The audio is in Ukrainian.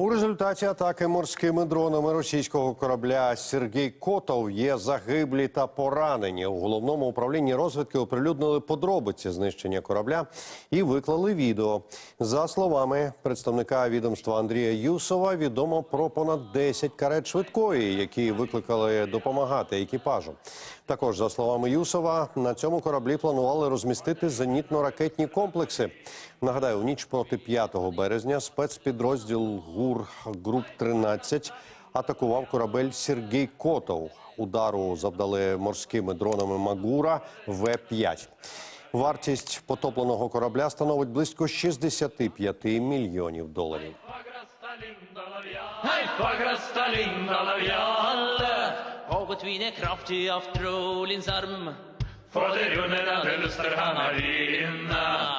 У результаті атаки морськими дронами російського корабля Сергій Котов є загиблі та поранені. У головному управлінні розвідки оприлюднили подробиці знищення корабля і виклали відео. За словами представника відомства Андрія Юсова, відомо про понад 10 карет швидкої, які викликали допомагати екіпажу. Також за словами Юсова, на цьому кораблі планували розмістити зенітно-ракетні комплекси. Нагадаю, у ніч проти 5 березня спецпідрозділ ГУР Груп 13 атакував корабель Сергій Котов. Удару завдали морськими дронами Магура В-5. Вартість потопленого корабля становить близько 65 мільйонів доларів. Og tvine kraftig av Trolins arm For det runder av han er inne